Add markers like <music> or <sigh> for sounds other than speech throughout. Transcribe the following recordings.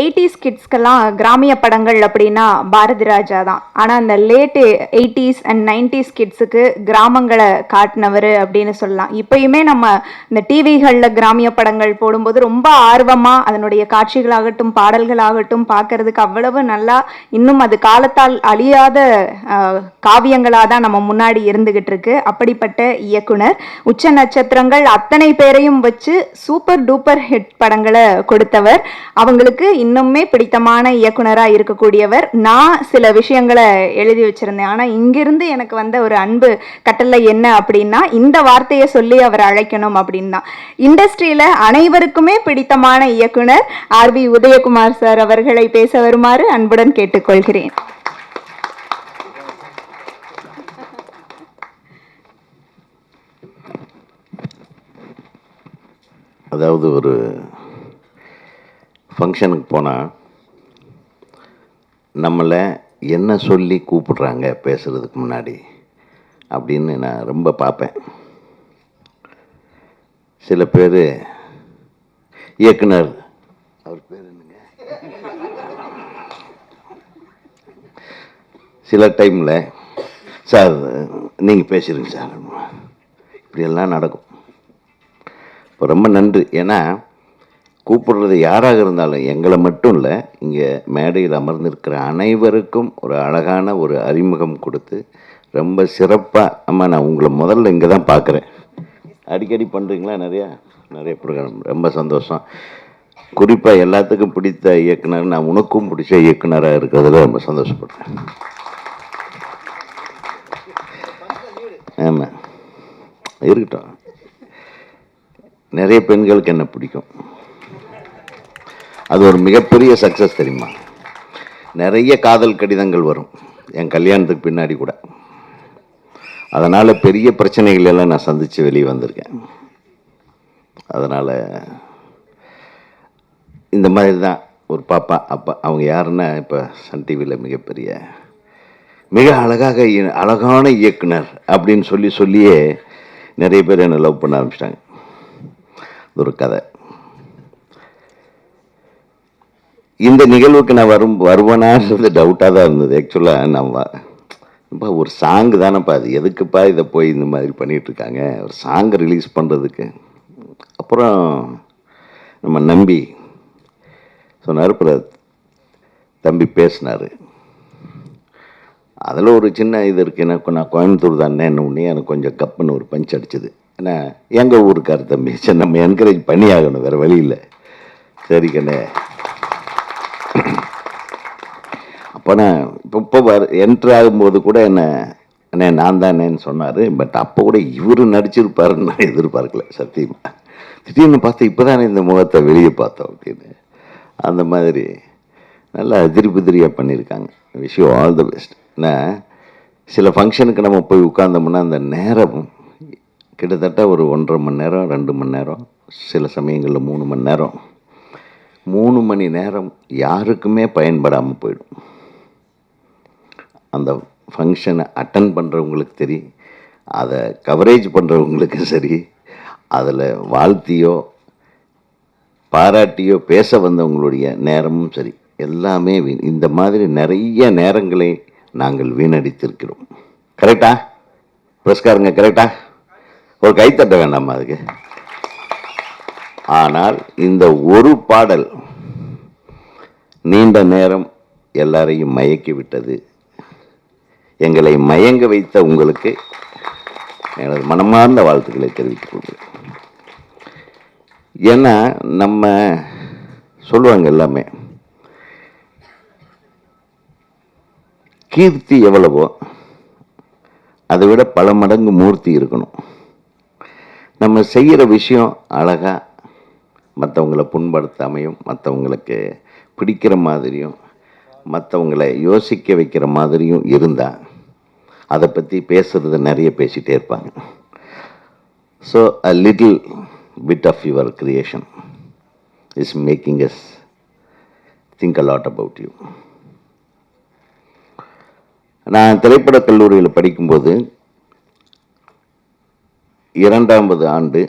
Eighties கிட்ஸ்க்கெல்லாம் கிராமிய படங்கள் அப்படின்னா பாரதி ராஜா தான். ஆனால் அந்த லேட்டு எயிட்டிஸ் அண்ட் நைன்டிஸ் கிட்ஸுக்கு கிராமங்களை காட்டினவர் அப்படின்னு சொல்லலாம். இப்பயுமே நம்ம இந்த டிவிகளில் கிராமிய படங்கள் போடும்போது ரொம்ப ஆர்வமாக அதனுடைய காட்சிகளாகட்டும் பாடல்களாகட்டும் பார்க்கறதுக்கு அவ்வளவு நல்லா இன்னும் அது காலத்தால் அழியாத காவியங்களாக தான் நம்ம முன்னாடி இருந்துகிட்டு இருக்கு. அப்படிப்பட்ட இயக்குனர் உச்ச நட்சத்திரங்கள் அத்தனை பேரையும் வச்சு சூப்பர் டூப்பர் ஹிட் படங்களை கொடுத்தவர். அவங்களுக்கு இன்னுமே பிடித்தமான இயக்குனராக இருக்கக்கூடியவர். நான் சில விஷயங்களை எழுதி வச்சிருந்தேன். ஆனால் இங்கிருந்து எனக்கு வந்த ஒரு அன்பு கட்டளை என்ன அப்படின்னா இந்த வார்த்தையை சொல்லி அவர் அழைக்கணும் அப்படின்னா. இண்டஸ்ட்ரியில் இண்டஸ்ட்ரியில அனைவருக்குமே பிடித்தமான இயக்குனர் ஆர் பி உதயகுமார் சார் அவர்களை பேச வருமாறு அன்புடன் கேட்டுக்கொள்கிறேன். அதாவது ஒரு ஃபங்க்ஷனுக்கு போனால் நம்மளை என்ன சொல்லி கூப்பிடுறாங்க பேசுகிறதுக்கு முன்னாடி அப்படின்னு நான் ரொம்ப பார்ப்பேன். சில பேர் இயக்குனர் அவர் பேர் என்னங்க? சில டைமில் சார் நீங்கள் பேசிடுங்க சார். இப்படியெல்லாம் நடக்கும். இப்போ ரொம்ப நன்றி. ஏன்னா கூப்பிடுறது யாராக இருந்தாலும் எங்களை மட்டும் இல்லை இங்கே மேடையில் அமர்ந்திருக்கிற அனைவருக்கும் ஒரு அழகான ஒரு அறிமுகம் கொடுத்து ரொம்ப சிறப்பாக அம்மா நான் உங்களை முதல்ல இங்கே தான் பார்க்குறேன். அடிக்கடி பண்ணுறீங்களா நிறையா? நிறைய ப்ரோக்ராம் ரொம்ப சந்தோஷம். குறிப்பாக எல்லாத்துக்கும் பிடித்த இயக்குனர் நான் உனக்கும் பிடிச்ச இயக்குனராக இருக்கிறதுல ரொம்ப சந்தோஷப்படுறேன். ஆமாம் இருக்கட்டும். நிறைய பெண்களுக்கு என்ன பிடிக்கும்? அது ஒரு மிகப்பெரிய சக்ஸஸ் தெரியுமா? நிறைய காதல் கடிதங்கள் வரும் என் கல்யாணத்துக்கு பின்னாடி கூட. அதனால் பெரிய பிரச்சனைகள் எல்லாம் நான் சந்தித்து வெளியே வந்திருக்கேன். அதனால் இந்த மாதிரி தான் ஒரு பாப்பா அப்பா அவங்க யாருன்னா இப்போ சன் டிவியில் மிகப்பெரிய மிக அழகாக இ- அழகான இயக்குனர் அப்படின்னு சொல்லி சொல்லியே நிறைய பேர் என்னை லவ் பண்ண ஆரம்பிச்சிட்டாங்க. ஒரு கதை. இந்த நிகழ்வுக்கு நான் வரும் வருவனான்றது டவுட்டாக தான் இருந்தது. ஆக்சுவலாக நான் இப்போ ஒரு சாங்கு தானேப்பா அது. எதுக்குப்பா இதை போய் இந்த மாதிரி பண்ணிகிட்ருக்காங்க இருக்காங்க ஒரு சாங் ரிலீஸ் பண்ணுறதுக்கு அப்புறம் நம்ம நம்பி சொன்னார் அப்புறம் தம்பி பேசினார். அதில் ஒரு சின்ன இது இருக்குது எனக்கு நான் கோயம்புத்தூர் தானே என்ன உடனே எனக்கு கொஞ்சம் கப்புன்னு ஒரு பஞ்ச் அடிச்சது. ஏன்னா எங்கள் ஊருக்கார் தம்பி சரி நம்ம என்கரேஜ் பண்ணி ஆகணும் வேறு வழி இல்லை. சரி கண்ணே. அப்போ நான் இப்போ இப்போ வர என்ட்ரு ஆகும்போது கூட என்ன அண்ணே நான் தானேன்னு சொன்னார். பட் அப்போ கூட இவர் நடிச்சிருப்பாருன்னு நான் எதிர்பார்க்கல சத்தியமா. திடீர்னு பார்த்தா இப்போ தானே இந்த முகத்தை வெளியே பார்த்தோம் அப்படின்னு. அந்த மாதிரி நல்லா அதிரி புதிரியாக பண்ணியிருக்காங்க wish you all the best ஏன்னா சில ஃபங்க்ஷனுக்கு நம்ம போய் உட்காந்தோம்னா அந்த நேரம் கிட்டத்தட்ட ஒரு ஒன்றரை மணி நேரம் ரெண்டு மணி நேரம் சில சமயங்களில் மூணு மணி நேரம். மூணு மணி நேரம் யாருக்குமே பயன்படாமல் போயிடும். அந்த ஃபங்க்ஷனை அட்டன் பண்ணுறவங்களுக்கு சரி அதை கவரேஜ் பண்ணுறவங்களுக்கு சரி அதில் வாழ்த்தியோ பாராட்டியோ பேச வந்தவங்களுடைய நேரமும் சரி எல்லாமே வீண் இந்த மாதிரி நிறைய நேரங்களை நாங்கள் வீணடித்திருக்கிறோம். கரெக்டா புரஸ்காரங்க கரெக்டா ஒரு கைத்தட்ட வேண்டாமா அதுக்கு? ஆனால் இந்த ஒரு பாடல் நீண்ட நேரம் எல்லாரையும் மயக்கி விட்டது. எங்களை மயங்க வைத்த உங்களுக்கு எனது மனமார்ந்த வாழ்த்துக்களை தெரிவித்துக் கொள்கிறேன். ஏன்னா நம்ம சொல்லுவாங்க எல்லாமே கீர்த்தி எவ்வளவோ அதை விட பல மடங்கு மூர்த்தி இருக்கணும். நம்ம செய்கிற விஷயம் அழகாக மற்றவங்களை புண்படுத்தாமையும் மற்றவங்களுக்கு பிடிக்கிற மாதிரியும் மற்றவங்களை யோசிக்க வைக்கிற மாதிரியும் இருந்தால் அதை பற்றி பேசுகிறது நிறைய பேசிகிட்டே இருப்பாங்க. So a little bit of your creation is making us think a lot about you நான் திரைப்படக் கல்லூரியில் படிக்கும்போது இரண்டாவது ஆண்டு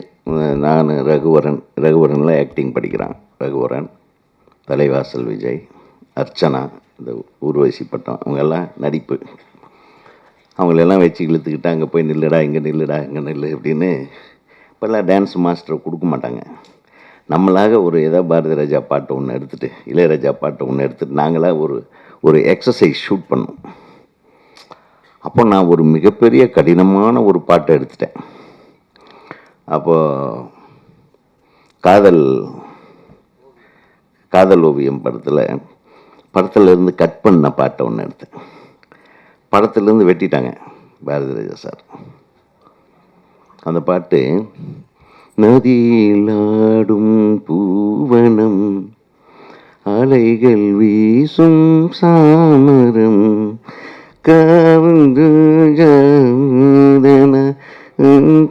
நான் ரகுவரன் ரகுவரனில் ஆக்டிங் படிக்கிறான். ரகுவரன் தலைவாசல் விஜய் அர்ச்சனா இந்த ஊர்வசி பட்டம் அவங்கெல்லாம் நடிப்பு. அவங்களெல்லாம் வச்சு இழுத்துக்கிட்டு அங்கே போய் நில்லுடா இங்கே நில்லுடா இங்கே நில்லு அப்படின்னு இப்போல்லாம் டான்ஸ் மாஸ்டர் கொடுக்க மாட்டாங்க. நம்மளாக ஒரு ஏதோ பாரதி ராஜா பாட்டு ஒன்று எடுத்துகிட்டு இளையராஜா பாட்டு ஒன்று எடுத்துகிட்டு நாங்களாக ஒரு ஒரு எக்ஸசைஸ் ஷூட் பண்ணோம். அப்போ நான் ஒரு மிகப்பெரிய கடினமான ஒரு பாட்டை எடுத்துட்டேன். அப்போது காதல் காதல் ஓவியம் படத்தில் படத்தில் இருந்து கட் பண்ண பாட்டை ஒன்று எடுத்தேன். படத்துலேருந்து வெட்டிட்டாங்க பாரதி ராஜா சார். அந்த பாட்டு நதியிலாடும் பூவனம் அலைகள் வீசும் சாமரம் காவந்தன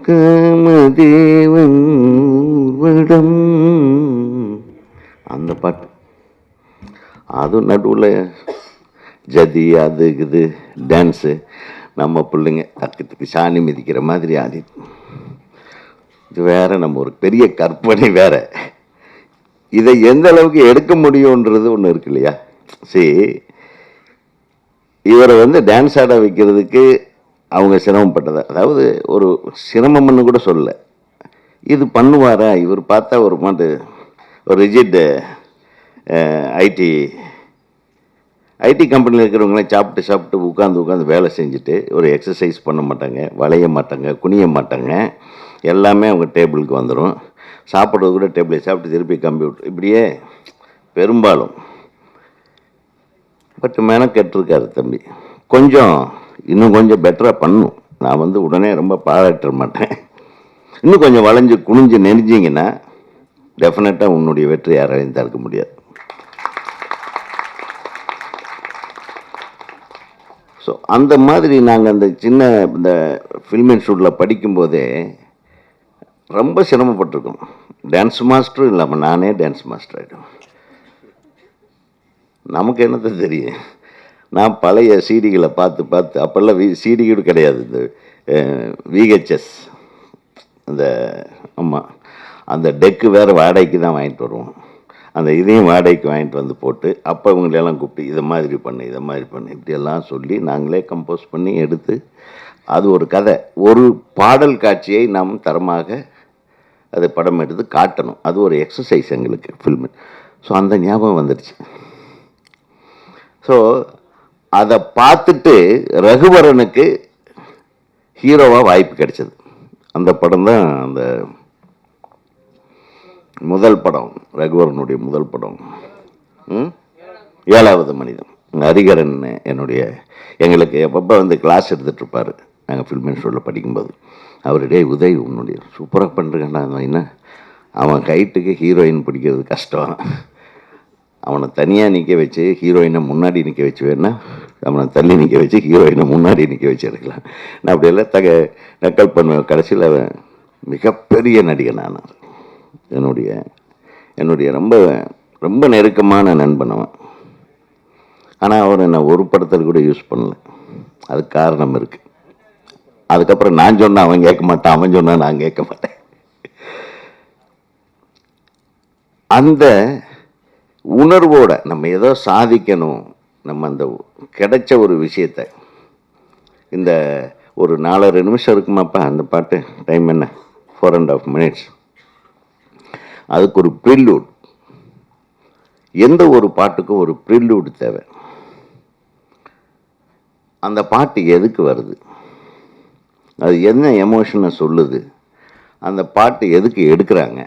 காமதேவன் ஊர்வடம் அந்த பாட்டு. அதுவும் நடுவில் ஜதி அது இது டான்ஸு நம்ம பிள்ளைங்க தக்கத்துக்கு சாணி மிதிக்கிற மாதிரி ஆதி. இது வேறு நம்ம ஒரு பெரிய கற்பனை வேற. இதை எந்த அளவுக்கு எடுக்க முடியுன்றது ஒன்று இருக்கு இல்லையா? சரி இவரை வந்து டான்ஸ் ஆட வைக்கிறதுக்கு அவங்க சிரமப்பட்டதா? அதாவது ஒரு சிரமம்னு கூட சொல்ல இது பண்ணுவாரா? இவர் பார்த்தா ஒரு மாட்டு ஒரு ரிஜிட் ஐடி ஐடி கம்பெனியில் இருக்கிறவங்களாம் சாப்பிட்டு சாப்பிட்டு உட்காந்து உட்காந்து வேலை செஞ்சுட்டு ஒரு எக்ஸசைஸ் பண்ண மாட்டாங்க வளைய மாட்டாங்க குனிய மாட்டாங்க. எல்லாமே அவங்க டேபிளுக்கு வந்துடும் சாப்பிட்றது கூட டேபிளை சாப்பிட்டு திருப்பி கம்ப்யூட்டர் இப்படியே பெரும்பாலும். பட் மெனக்கெட்டிருக்காரு தம்பி. கொஞ்சம் இன்னும் கொஞ்சம் பெட்டராக பண்ணும் நான் வந்து உடனே ரொம்ப பாராட்ட மாட்டேன். இன்னும் கொஞ்சம் வளைஞ்சு குனிஞ்சு நெறிஞ்சிங்கன்னா டெஃபினட்டாக உன்னுடைய வெற்றி யாராலையும் தடுக்க முடியாது. ஸோ அந்த மாதிரி நாங்கள் அந்த சின்ன இந்த ஃபில்ம் இன்ஸ்டியூட்டில் படிக்கும்போதே ரொம்ப சிரமப்பட்டிருக்கோம். டான்ஸ் மாஸ்டரும் இல்லாமல் நானே டான்ஸ் மாஸ்டர் ஆகிடும் நமக்கு என்னத்த தெரியும்? நான் பழைய சீடிகளை பார்த்து பார்த்து அப்போல்லாம் வி சீடிகளும் கிடையாது. இந்த விஹெச்எஸ் அந்த ஆமாம் அந்த டெக்கு வேறு வாடகைக்கு தான் வாங்கிட்டு வருவோம். அந்த இதையும் வாடகைக்கு வாங்கிட்டு வந்து போட்டு அப்போ இவங்களெல்லாம் கூப்பிட்டு இதை மாதிரி பண்ணு இதை மாதிரி பண்ணு இப்படியெல்லாம் சொல்லி நாங்களே கம்போஸ் பண்ணி எடுத்து அது ஒரு கதை. ஒரு பாடல் காட்சியை நாம் தரமாக அதை படம் எடுத்து காட்டணும். அது ஒரு எக்ஸசைஸ் எங்களுக்கு ஃபில்மு ஸோ அந்த ஞாபகம் வந்துடுச்சு. ஸோ அதை பார்த்துட்டு ரகுவரனுக்கு ஹீரோவாக வாய்ப்பு கிடைச்சது. அந்த படம் தான் அந்த முதல் படம் ரகுவரனுடைய முதல் படம். ஏழாவது மனிதன். ஹரிகரன் என்னுடைய எங்களுக்கு எப்பப்போ வந்து கிளாஸ் எடுத்துகிட்டு இருப்பார் நாங்கள் ஃபில்ம் இன்ஸ்டியூட்டில் படிக்கும்போது. அவருடைய உதவி உதய் உன்னுடைய சூப்பராக பண்ணுறேன்டா என்ன? அவன் கைட்டுக்கு ஹீரோயின் பிடிக்கிறது கஷ்டம். அவனை தனியாக நிற்க வச்சு ஹீரோயினை முன்னாடி நிற்க வச்சு வேணா அவனை தள்ளி நிற்க வச்சு ஹீரோயினை முன்னாடி நிற்க வச்சு எடுக்கலாம். நான் அப்படியெல்லாம் தக நக்கல் பண்ணுவேன். கடைசியில் அவன் மிகப்பெரிய நடிகன் நான் என்னுடைய என்னுடைய ரொம்ப ரொம்ப நெருக்கமான நண்பன் அவன். ஆனால் அவர் என்னை ஒரு படத்தில் கூட யூஸ் பண்ணல. அதுக்கு காரணம் இருக்குது அதுக்கப்புறம் நான் சொன்னால் அவன் கேட்க மாட்டான் அவன் சொன்னால் நான் கேட்க மாட்டேன். அந்த உணர்வோட நம்ம ஏதோ சாதிக்கணும் நம்ம அந்த கிடைச்ச ஒரு விஷயத்தை. இந்த ஒரு நாலரை நிமிஷம் இருக்குமாப்பா அந்த பாட்டு? டைம் என்ன? ஃபோர் அண்ட் ஆஃப் மினிட்ஸ் அதுக்கு ஒரு ப்ரில்லூட் எந்த ஒரு பாட்டுக்கும் ஒரு ப்ரில்லூட் தேவை. அந்த பாட்டு எதுக்கு வருது? அது என்ன எமோஷனை சொல்லுது? அந்த பாட்டு எதுக்கு எடுக்கிறாங்க?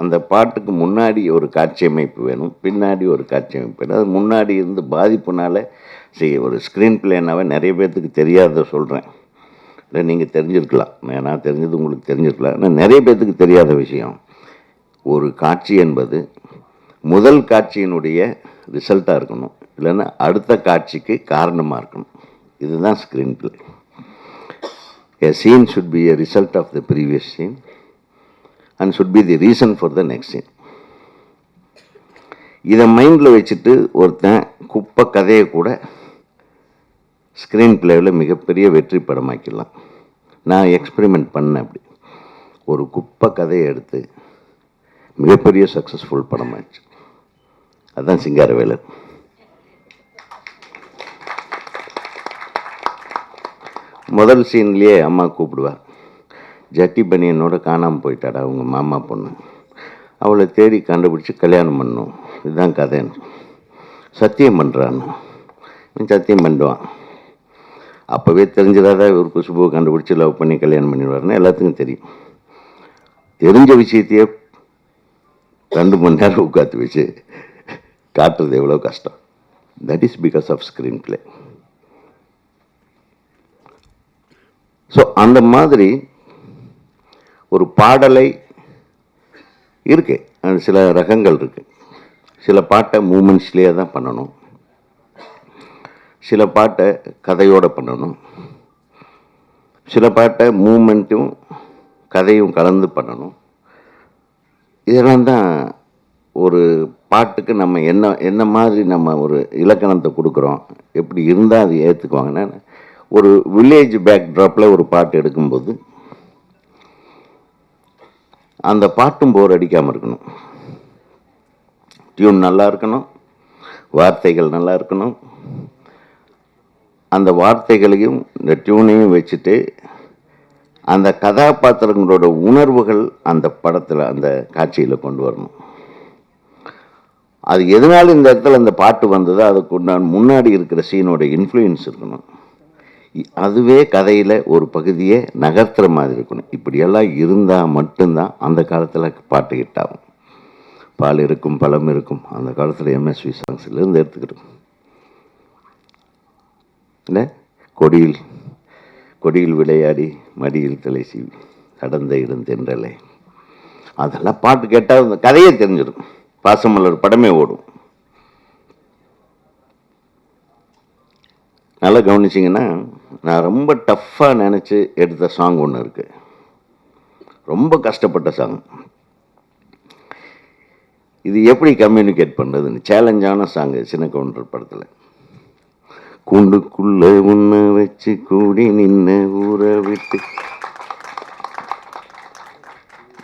அந்த பாட்டுக்கு முன்னாடி ஒரு காட்சி அமைப்பு வேணும் பின்னாடி ஒரு காட்சி அமைப்பு வேணும். அது முன்னாடி இருந்து பாதிப்புனால சரி ஒரு ஸ்க்ரீன் பிளேனாவே நிறைய பேர்த்துக்கு தெரியாத சொல்கிறேன் இல்லை நீங்கள் தெரிஞ்சிருக்கலாம். நான் நான் தெரிஞ்சது உங்களுக்கு தெரிஞ்சிருக்கலாம். ஆனால் நிறைய பேர்த்துக்கு தெரியாத விஷயம். ஒரு காட்சி என்பது முதல் காட்சியினுடைய ரிசல்ட்டாக இருக்கணும். இல்லைன்னா அடுத்த காட்சிக்கு காரணமாக இருக்கணும். இதுதான் screenplay A scene should be a result of the previous scene and should be the reason for the next scene இதை மைண்டில் வச்சுட்டு ஒருத்தன் குப்பை கதையை கூட ஸ்க்ரீன் பிளேவில் மிகப்பெரிய வெற்றி படமாக்கிடலாம். நான் எக்ஸ்பெரிமெண்ட் பண்ணேன் அப்படி. ஒரு குப்பை கதையை எடுத்து மிகப்பெரிய சக்ஸஸ்ஃபுல் படமாச்சு அதுதான் சிங்காரவேலர் முதல் சீன்லேயே அம்மா கூப்பிடுவார் ஜட்டி பனியனோட காணாமல் போயிட்டாடா அவங்க மாமா பொண்ணு. அவளை தேடி கண்டுபிடிச்சி கல்யாணம் பண்ணும். இதுதான் கதைன்னு. சத்தியம் பண்ணுறான்னு சத்தியம் பண்ணுவான் அப்போவே தெரிஞ்சதாதா இவர் குஷ்புவை கண்டுபிடிச்சி லவ் பண்ணி கல்யாணம் பண்ணிடுவார்னு எல்லாத்துக்கும் தெரியும். தெரிஞ்ச விஷயத்தையே ரெண்டு மணி நேரம் உட்காந்து வச்சு காட்டுறது எவ்வளோ கஷ்டம். That is because of screenplay so அந்த மாதிரி ஒரு பாடலை இருக்கு. அது சில ரகங்கள் இருக்கு. சில பாட்டை மூமெண்ட்ஸ்லேயே தான் பண்ணணும். சில பாட்டை கதையோடு பண்ணணும். சில பாட்டை மூமெண்ட்டும் கதையும் கலந்து பண்ணணும். இதெல்லாம் தான் ஒரு பாட்டுக்கு நம்ம என்ன என்ன மாதிரி நம்ம ஒரு இலக்கணத்தை கொடுக்குறோம் எப்படி இருந்தால் அது ஏற்றுக்குவாங்கன்னா ஒரு வில்லேஜ் பேக்ட்ராப்பில் ஒரு பாட்டு எடுக்கும்போது அந்த பாட்டும் போர் அடிக்காமல் இருக்கணும். டியூன் நல்லா இருக்கணும் வார்த்தைகள் நல்லா இருக்கணும். அந்த வார்த்தைகளையும் இந்த டியூனையும் வச்சுட்டு அந்த கதாபாத்திரங்களோட உணர்வுகள் அந்த படத்தில் அந்த காட்சியில் கொண்டு வரணும். அது எதனால இந்த இடத்துல அந்த பாட்டு வந்ததோ அதுக்கு உண்டான முன்னாடி இருக்கிற சீனோட இன்ஃப்ளூயன்ஸ் இருக்கணும். அதுவே கதையில் ஒரு பகுதியை நகர்த்துற மாதிரி இருக்கணும். இப்படியெல்லாம் இருந்தால் மட்டும்தான் அந்த காலத்தில் பாட்டு ஹிட் ஆகும். பால் இருக்கும் பழம் இருக்கும். அந்த காலத்தில் எம்எஸ்வி சாங்ஸ்லேருந்து எடுத்துக்கிட்டோம். இல்லை? கொடியில் கொடியில் விளையாடி மடியில் தலை சீவி இடம் இடந்தென்றலை அதெல்லாம் பாட்டு கேட்டால் அந்த கதையே தெரிஞ்சிடும். பாசமலர் படமே ஓடும். நல்லா கவனிச்சிங்கன்னா நான் ரொம்ப டஃப்பாக நினச்சி எடுத்த சாங் ஒன்று இருக்குது ரொம்ப கஷ்டப்பட்ட சாங் இது எப்படி கம்யூனிகேட் பண்ணுறதுன்னு சேலஞ்சான சாங்கு சின்ன கவுண்டர் படத்தில். கூண்டுக்குள்ள உன்னை வச்சு கூடி நின்ன ஊரை விட்டு.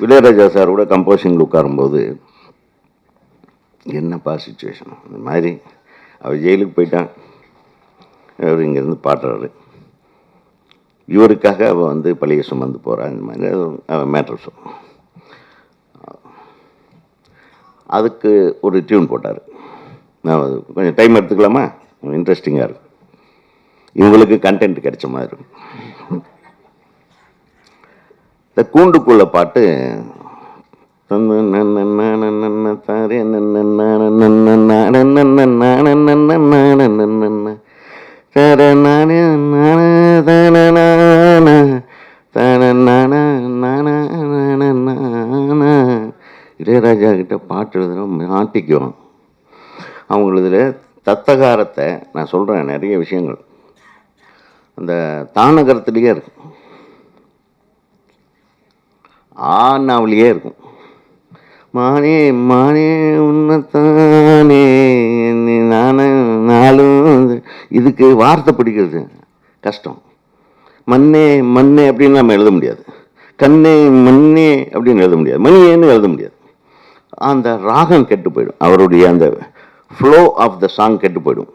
இளையராஜா சார் கூட கம்போசிங்கில் உட்காரும்போது என்னப்பா சுச்சுவேஷன் இந்த மாதிரி அவர் ஜெயிலுக்கு போயிட்டான். அவர் இங்கேருந்து பாடுறாரு. இவருக்காக அவள் வந்து பழைய சுமந்து போகிறான் இந்த மாதிரி அவன் மேட்ரு சொல் அதுக்கு ஒரு டியூன் போட்டார். நான் கொஞ்சம் டைம் எடுத்துக்கலாமா? இன்ட்ரெஸ்டிங்காக இருக்கும் இவங்களுக்கு கண்டென்ட் கிடைச்ச மாதிரி. இருக்கும் இந்த கூண்டுக்குள்ள பாட்டு இளையராஜா கிட்ட பாட்டு எழுதுகிறோம் மாட்டிக்கும் அவங்களதுல தத்தகாரத்தை நான் சொல்கிறேன் நிறைய விஷயங்கள். அந்த தானகரத்துலேயே இருக்கும். ஆனாவிலேயே இருக்கும். மானே மானே உன்னத்தானே நீ நானும் நாளும் இதுக்கு வார்த்தை பிடிக்கிறது கஷ்டம். மண்ணே மண்ணே அப்படின்னு நம்ம எழுத முடியாது. கண்ணே மண்ணே அப்படின்னு எழுத முடியாது. மணியேன்னு எழுத முடியாது. அந்த ராகம் கெட்டு போயிடும். அவருடைய அந்த ஃப்ளோ ஆஃப் த சாங் கெட்டு போயிடும்.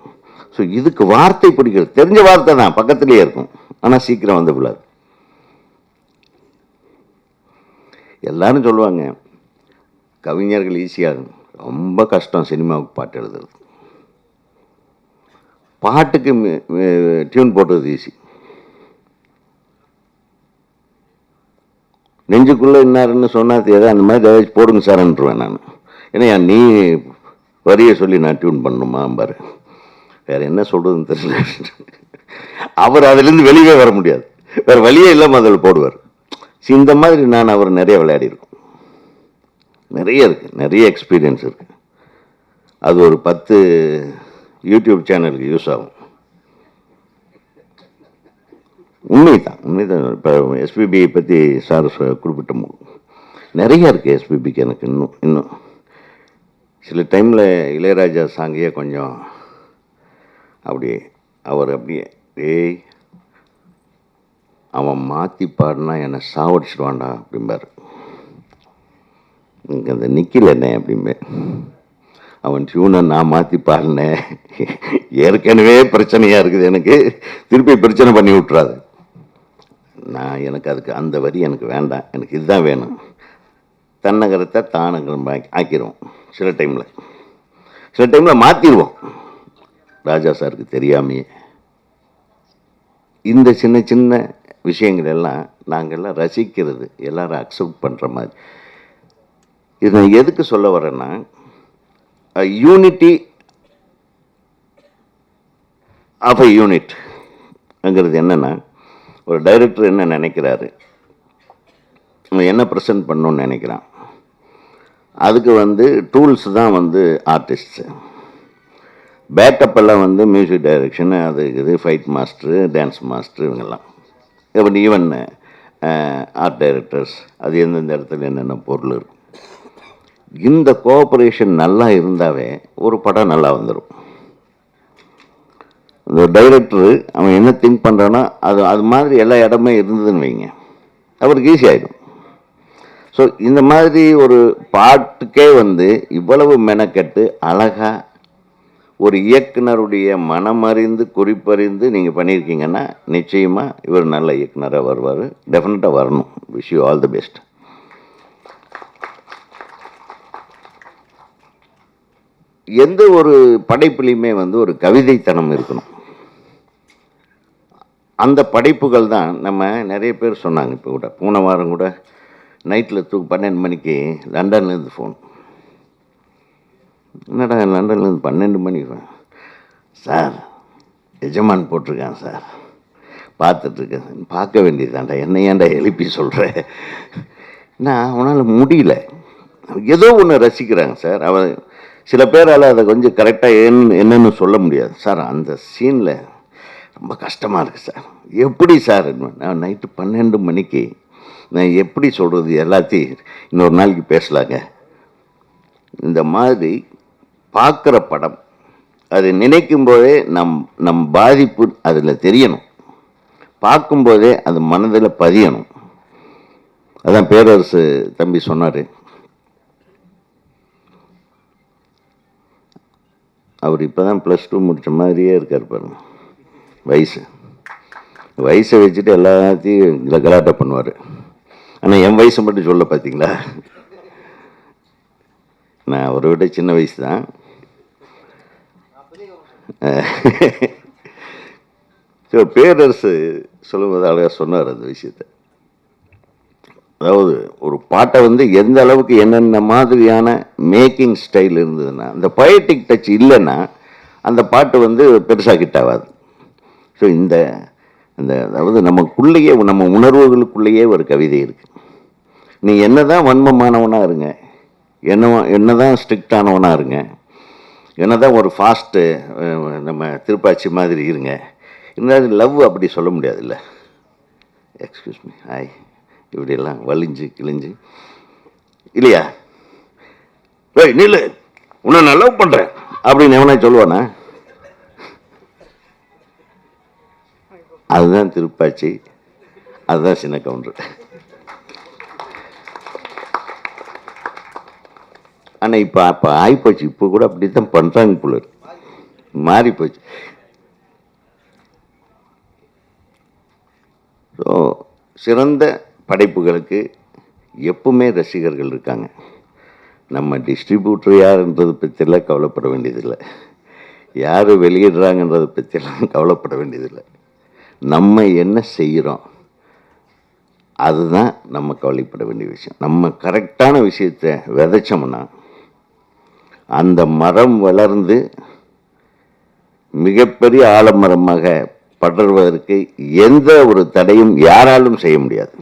ஸோ இதுக்கு வார்த்தை பிடிக்கிறது தெரிஞ்ச வார்த்தை தான் பக்கத்துலேயே இருக்கும். ஆனால் சீக்கிரம் வந்து விழாது. எல்லாரும் சொல்லுவாங்க கவிஞர்கள் ஈஸியாக ரொம்ப கஷ்டம் சினிமாவுக்கு பாட்டு எழுதுறது. பாட்டுக்கு டியூன் போடுறது ஈஸி. நெஞ்சுக்குள்ளே இன்னாருன்னு சொன்னால் ஏதோ அந்த மாதிரி ஏதாச்சும் போடுங்க சார்ன்றுவேன் நான். ஏன்னா நீ வரியை சொல்லி நான் டியூன் பண்ணணுமா பாரு வேறு என்ன சொல்கிறதுன்னு தெரியல. அவர் அதுலேருந்து வெளியே வர முடியாது. வேறு வழியே இல்லாமல் அதில் போடுவார். சரி இந்த மாதிரி நான் அவர் நிறைய விளையாடிருக்கோம் நிறைய இருக்குது நிறைய எக்ஸ்பீரியன்ஸ் இருக்குது அது ஒரு பத்து யூடியூப் சேனலுக்கு யூஸ் ஆகும். உண்மைதான். உண்மைதான். இப்போ எஸ்பிபியை பற்றி சார் குறிப்பிட்ட நிறைய இருக்குது எஸ்பிபிக்கு எனக்கு இன்னும் இன்னும். சில டைமில் இளையராஜா சாங்கையே கொஞ்சம் அப்படியே அவர் அப்படியே ஏய் அவன் மாற்றி பாடினா என்னை சாவடிச்சிடுவான்டா அப்படிம்பார். இங்கே அந்த நிற்கல என்ன? அப்படிம்பே. அவன் டியூனை நான் மாற்றி பாடினேன் ஏற்கனவே பிரச்சனையாக இருக்குது எனக்கு. திருப்பி பிரச்சனை பண்ணி விட்றாது நான் எனக்கு அதுக்கு அந்த வரி எனக்கு வேண்டாம். எனக்கு இதுதான் வேணும். தன்னகரத்தை தானகரம் ஆக்கிடுவோம் சில டைமில் சில டைமில் மாற்றிடுவோம் ராஜா சாருக்கு தெரியாமையே. இந்த சின்ன சின்ன விஷயங்கள் எல்லாம் நாங்கள்லாம் ரசிக்கிறது எல்லாரும் அக்செப்ட் பண்ணுற மாதிரி. இது நான் எதுக்கு சொல்ல வரேன்னா யூனிட்டி ஆஃப் அ யூனிட்ங்கிறது என்னென்னா ஒரு டைரக்டர் என்ன நினைக்கிறாரு? அவன் என்ன ப்ரெசென்ட் பண்ணணும்னு நினைக்கிறான்? அதுக்கு வந்து டூல்ஸ் தான் வந்து ஆர்டிஸ்ட்ஸு பேக்கப் எல்லாம் வந்து மியூசிக் டைரக்ஷன் அது இருக்குது ஃபைட் மாஸ்டரு டான்ஸ் மாஸ்டர் இவங்கெல்லாம். இப்போ ஈவன் ஆர்ட் டைரக்டர்ஸ் அது எந்தெந்த இடத்துல என்னென்ன பொருள் இருக்கும். இந்த கோஆப்ரேஷன் நல்லா இருந்தாவே ஒரு படம் நல்லா வந்துடும் இந்த டைரக்டரு அவன் என்ன திங்க் பண்ணுறான்னா அது அது மாதிரி எல்லா இடமே இருந்ததுன்னு வைங்க. அவருக்கு ஈஸி ஆகிடும் ஸோ இந்த மாதிரி ஒரு பாட்டுக்கே வந்து இவ்வளவு மெனக்கெட்டு அழகாக ஒரு இயக்குனருடைய மனமறிந்து குறிப்பறிந்து நீங்கள் பண்ணியிருக்கீங்கன்னா நிச்சயமாக இவர் நல்ல இயக்குனராக வருவார். டெஃபினட்டாக வரணும். Wish you all the best எந்த ஒரு படைப்புலையுமே வந்து ஒரு கவிதைத்தனம் இருக்கணும். அந்த படைப்புகள் தான் நம்ம நிறைய பேர் சொன்னாங்க இப்போ கூட. போன வாரம் கூட நைட்டில் தூ பன்னெண்டு மணிக்கு லண்டன்லேருந்து ஃபோன் என்னடா லண்டன்லேருந்து பன்னெண்டு மணிக்கு சார் எஜமான் போட்டிருக்கான் சார். பார்த்துட்ருக்கேன் பார்க்க வேண்டியதுதான்டா. என்ன ஏன்டா எழுப்பி சொல்கிற நான் அவனால் முடியல. ஏதோ ஒன்று ரசிக்கிறாங்க சார். அவன் சில பேரால் அதை கொஞ்சம் கரெக்டாக என்ன என்னன்னு சொல்ல முடியாது. சார் அந்த சீனில் ரொம்ப கஷ்டமாக இருக்குது சார். எப்படி சார் நான் நைட்டு பன்னெண்டு மணிக்கு நான் எப்படி சொல்கிறது எல்லாத்தையும் இன்னொரு நாளைக்கு பேசலாங்க. இந்த மாதிரி பார்க்குற படம் அது நினைக்கும் போதே நம் நம் பாதிப்பு அதில் தெரியணும். பார்க்கும்போதே அது மனதில் பதியணும். அதான் பேரரசு தம்பி சொன்னார். அவர் இப்போ தான் ப்ளஸ் டூ முடித்த மாதிரியே இருக்கார் பாருங்க. வயசு. வயசை வச்சுட்டு எல்லாத்தையும் இதில் பண்ணுவார். ஆனால் என் வயசை மட்டும் சொல்ல பார்த்தீங்களா நான் அவரை விட சின்ன வயசு தான் <laughs> ஸோ பேரரசு சொல்லும்போது அழகாக சொன்னார் அந்த விஷயத்தை. அதாவது ஒரு பாட்டை வந்து எந்த அளவுக்கு என்னென்ன மாதிரியான மேக்கிங் ஸ்டைல் இருந்ததுன்னா அந்த பயட்டிக் டச் இல்லைன்னா அந்த பாட்டு வந்து பெருசாக ஹிட் ஆகாது. ஸோ இந்த இந்த அதாவது நமக்குள்ளேயே நம்ம உணர்வுகளுக்குள்ளேயே ஒரு கவிதை இருக்குது நீ என்ன தான் வன்மமானவனாக இருங்க என்ன என்னதான் ஸ்ட்ரிக்டானவனாக இருங்க என்ன தான் ஒரு ஃபாஸ்ட்டு நம்ம திருப்பாச்சி மாதிரி இருங்க. இருந்தாலும் லவ் அப்படி சொல்ல முடியாதுல்ல? எக்ஸ்கியூஸ் மீ ஹாய் இப்படியெல்லாம் வலிஞ்சு கிழிஞ்சு. இல்லையா? ஏய் நில்லு உன்னை நான் லவ் பண்ணுறேன் அப்படின்னு எவனா சொல்லுவானா? அதுதான் திருப்பாச்சி. அதுதான் சின்ன கவுண்டர் ஆனால் இப்போ அப்போ ஆகிப்போச்சு இப்போ கூட அப்படி தான் பண்ணுறாங்க பிள்ளை மாறிப்போச்சு. மாறி போச்சு ஸோ சிறந்த படைப்புகளுக்கு எப்பவுமே ரசிகர்கள் இருக்காங்க. நம்ம டிஸ்ட்ரிபியூட்டர் யாருன்றதை பற்றியெல்லாம் கவலைப்பட வேண்டியதில்லை. யார் வெளியிடுறாங்கன்றதை பற்றியெல்லாம் <laughs> கவலைப்பட வேண்டியதில்லை. நம்ம என்ன செய்கிறோம் அதுதான் நம்ம கவலைப்பட வேண்டிய விஷயம். நம்ம கரெக்டான விஷயத்தை விதைச்சோம்னா அந்த மரம் வளர்ந்து மிகப்பெரிய ஆலமரமாக படர்வதற்கு எந்த ஒரு தடையும் யாராலும் செய்ய முடியாது.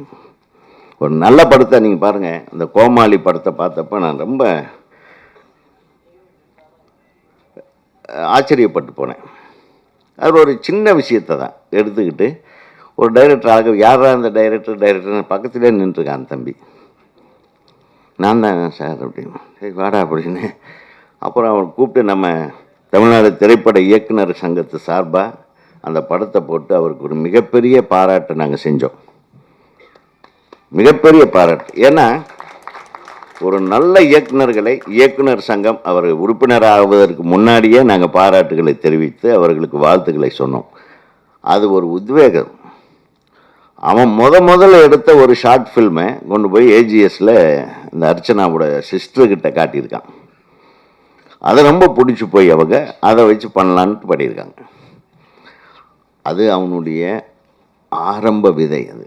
ஒரு நல்ல படத்தை நீங்கள் பாருங்கள் அந்த கோமாளி படத்தை பார்த்தப்ப நான் ரொம்ப ஆச்சரியப்பட்டு போனேன். அது ஒரு சின்ன விஷயத்தை தான் எடுத்துக்கிட்டு ஒரு டைரக்டர் ஆக யாரா அந்த டைரக்டர் டைரக்டர் பக்கத்துலேயே நின்றுருக்கான் தம்பி. நான் தான் சார் அப்படின்னு. சரி வாடா அப்படின்னு அப்புறம் அவன் கூப்பிட்டு நம்ம தமிழ்நாடு திரைப்பட இயக்குனர் சங்கத்து சார்பாக அந்த படத்தை போட்டு அவருக்கு ஒரு மிகப்பெரிய பாராட்டு நாங்கள் செஞ்சோம். மிகப்பெரிய பாராட்டு. ஏன்னா ஒரு நல்ல இயக்குனர்களை இயக்குனர் சங்கம் அவர் உறுப்பினர் ஆவதற்கு முன்னாடியே நாங்கள் பாராட்டுகளை தெரிவித்து அவர்களுக்கு வாழ்த்துக்களை சொன்னோம். அது ஒரு உத்வேகம். அவன் முத முதல்ல எடுத்த ஒரு ஷார்ட் ஃபில்மை கொண்டு போய் ஏஜிஎஸில் இந்த அர்ச்சனாவோட சிஸ்டர்கிட்ட காட்டியிருக்கான். அதை ரொம்ப பிடிச்சி போய் அவங்க அதை வச்சு பண்ணலான்ட்டு பண்ணியிருக்காங்க. அது அவனுடைய ஆரம்ப விதை அது.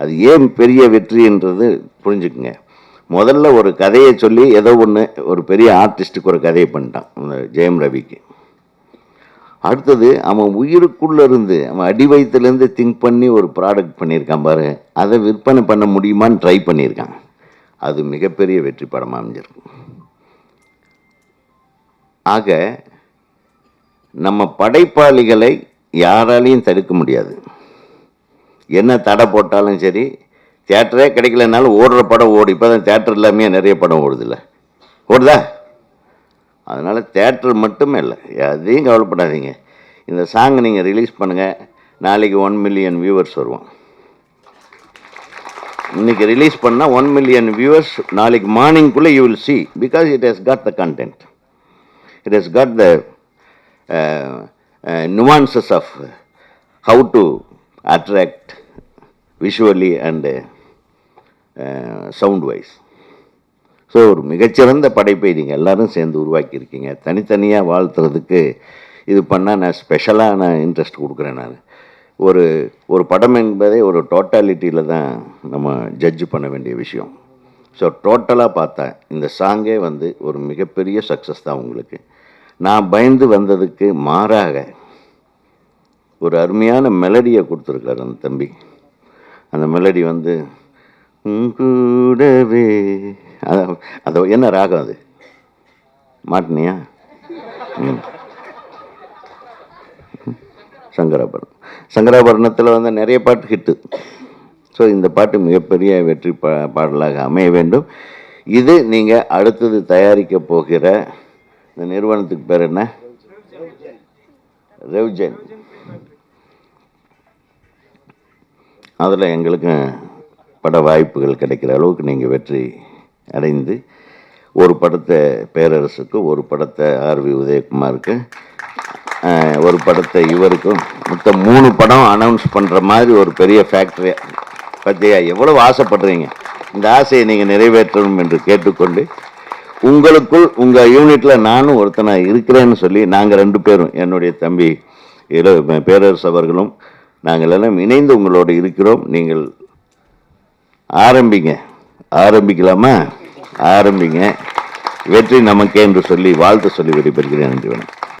அது ஏன் பெரிய வெற்றின்றது புரிஞ்சுக்குங்க. முதல்ல ஒரு கதையை சொல்லி ஏதோ ஒன்று ஒரு பெரிய ஆர்டிஸ்ட்டுக்கு ஒரு கதையை பண்ணிட்டான் ஜெயம் ரவிக்கு. அடுத்தது அவன் உயிருக்குள்ளே இருந்து அவன் அடி வயிற்றுலேருந்து திங்க் பண்ணி ஒரு ப்ராடக்ட் பண்ணியிருக்கான் பாரு அதை விற்பனை பண்ண முடியுமான்னு ட்ரை பண்ணியிருக்கான். அது மிகப்பெரிய வெற்றி படமாக அமைஞ்சிருக்கு. ஆக நம்ம படைப்பாளிகளை யாராலையும் தடுக்க முடியாது. என்ன தடை போட்டாலும் சரி தேட்டரே கிடைக்கலனாலும் ஓடுற படம் ஓடி. இப்போ தான் தேட்டர் இல்லாமையே நிறைய படம் ஓடுதில்ல. ஓடுதா? அதனால் தேட்டர் மட்டுமே இல்லை. அதையும் கவலைப்படாதீங்க. இந்த சாங் நீங்கள் ரிலீஸ் பண்ணுங்கள் நாளைக்கு ஒன் மில்லியன் வியூவர்ஸ் வருவோம் இன்னைக்கு ரிலீஸ் பண்ணால் ஒன் மில்லியன் வியூவர்ஸ் நாளைக்கு மார்னிங்குள்ளே you will see because it has got the content it has got the uh, uh, nuances of how to attract visually and uh, uh, sound wise so ஒரு மிகச்சிறந்த படைப்பை நீங்கள் எல்லாரும் சேர்ந்து உருவாக்கியிருக்கீங்க. தனித்தனியாக வாழ்த்துறதுக்கு இது பண்ணால் நான் ஸ்பெஷலாக நான் இன்ட்ரெஸ்ட் கொடுக்குறேன் நான். ஒரு ஒரு படம் என்பதே ஒரு டோட்டாலிட்டியில் தான் நம்ம ஜட்ஜ் பண்ண வேண்டிய விஷயம். ஸோ டோட்டலாக பார்த்தா இந்த சாங்கே வந்து ஒரு மிகப்பெரிய சக்ஸஸ் தான் உங்களுக்கு. நான் பயந்து வந்ததுக்கு மாறாக ஒரு அருமையான மெலடியை கொடுத்துருக்காரு அந்த தம்பி. அந்த மெலடி வந்து உன் கூடவே. அத- அது என்ன ராகம் அது? மாட்டினியா? சங்கராபரணம். சங்கராபரணத்தில் வந்து நிறைய பாட்டு ஹிட்டு. ஸோ இந்த பாட்டு மிகப்பெரிய வெற்றி பா பாடலாக அமைய வேண்டும். இது நீங்கள் அடுத்தது தயாரிக்க போகிற இந்த நிறுவனத்துக்கு பேர் என்ன? ரெவ்ஜென் அதில் எங்களுக்கு பட வாய்ப்புகள் கிடைக்கிற அளவுக்கு நீங்கள் வெற்றி அடைந்து ஒரு படத்தை பேரரசுக்கு ஒரு படத்தை ஆர்வி உதயகுமாருக்கு ஒரு படத்தை இவருக்கும் மொத்தம் மூணு படம் அனௌன்ஸ் பண்ணுற மாதிரி ஒரு பெரிய ஃபேக்ட்ரியாக பற்றியா எவ்வளவு ஆசைப்படுறீங்க? இந்த ஆசையை நீங்கள் நிறைவேற்றணும் என்று கேட்டுக்கொண்டு உங்களுக்குள் உங்கள் யூனிட்டில் நானும் ஒருத்தனாக இருக்கிறேன்னு சொல்லி நாங்கள் ரெண்டு பேரும் என்னுடைய தம்பி இள பேரரசு அவர்களும் நாங்கள் எல்லாம் இணைந்து உங்களோடு இருக்கிறோம். நீங்கள் ஆரம்பிங்க. ஆரம்பிக்கலாமா? ஆரம்பிங்க. வெற்றி நமக்கே என்று சொல்லி வாழ்த்து சொல்லி விடைபெறுகிறேன். நன்றி வணக்கம்.